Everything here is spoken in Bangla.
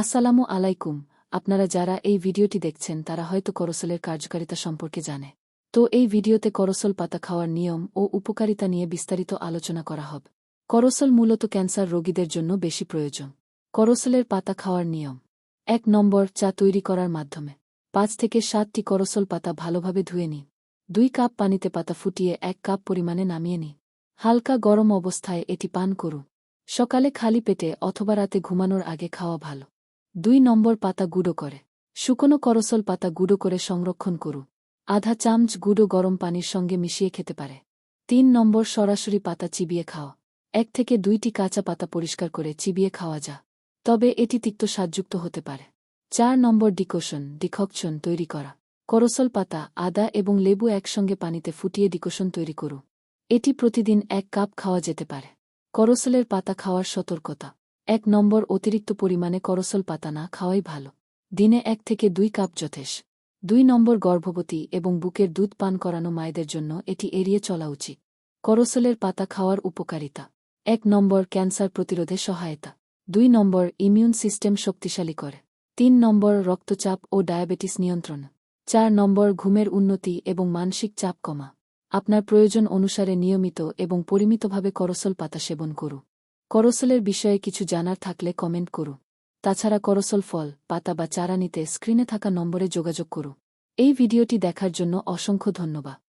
আসসালামু আলাইকুম। আপনারা যারা এই ভিডিওটি দেখছেন, তারা হয়তো করসলের কার্যকারিতা সম্পর্কে জানে। তো এই ভিডিওতে করসল পাতা খাওয়ার নিয়ম ও উপকারিতা নিয়ে বিস্তারিত আলোচনা করা হবে। করসল মূলত ক্যান্সার রোগীদের জন্য বেশি প্রয়োজন। করসলের পাতা খাওয়ার নিয়ম। এক নম্বর, চা তৈরি করার মাধ্যমে। পাঁচ থেকে সাতটি করসল পাতা ভালোভাবে ধুয়ে নিন। দুই কাপ পানিতে পাতা ফুটিয়ে এক কাপ পরিমাণে নামিয়ে নিন। হালকা গরম অবস্থায় এটি পান করুন। সকালে খালি পেটে অথবা রাতে ঘুমানোর আগে খাওয়া ভালো। দুই নম্বর পাতা গুঁড়ো করে। শুকনো করসল পাতা গুঁড়ো করে সংরক্ষণ করু আধা চামচ গুঁড়ো গরম পানির সঙ্গে মিশিয়ে খেতে পারে। তিন নম্বর সরাসরি পাতা চিবিয়ে খাওয়া। এক থেকে দুইটি কাঁচা পাতা পরিষ্কার করে চিবিয়ে খাওয়া যা। তবে এটি তিক্ত স্বাদযুক্ত হতে পারে। চার নম্বর ডিকোশন, ডিককশন তৈরি করা। করসল পাতা, আদা এবং লেবু একসঙ্গে পানিতে ফুটিয়ে ডিকোশন তৈরি করু এটি প্রতিদিন এক কাপ খাওয়া যেতে পারে। করসলের পাতা খাওয়ার সতর্কতা। এক নম্বর অতিরিক্ত পরিমাণে করসল পাতা না খাওয়াই ভালো। দিনে এক থেকে দুই কাপ যথেষ্ট দুই নম্বর গর্ভবতী এবং বুকের দুধ পান করানো মায়েদের জন্য এটি এড়িয়ে চলা উচিত। করসলের পাতা খাওয়ার উপকারিতা। এক নম্বর ক্যান্সার প্রতিরোধে সহায়তা। দুই নম্বর ইমিউন সিস্টেম শক্তিশালী করে। তিন নম্বর রক্তচাপ ও ডায়াবেটিস নিয়ন্ত্রণ। চার নম্বর ঘুমের উন্নতি এবং মানসিক চাপ কমা। আপনার প্রয়োজন অনুসারে নিয়মিত এবং পরিমিতভাবে করসল পাতা সেবন করু করসলের বিষয়ে কিছু জানার থাকলে কমেন্ট করু। তাছাড়া করসল ফল, পাতা বা চারা নিতে স্ক্রিনে থাকা নম্বরে যোগাযোগ করু। এই ভিডিওটি দেখার জন্য অসংখ্য ধন্যবাদ।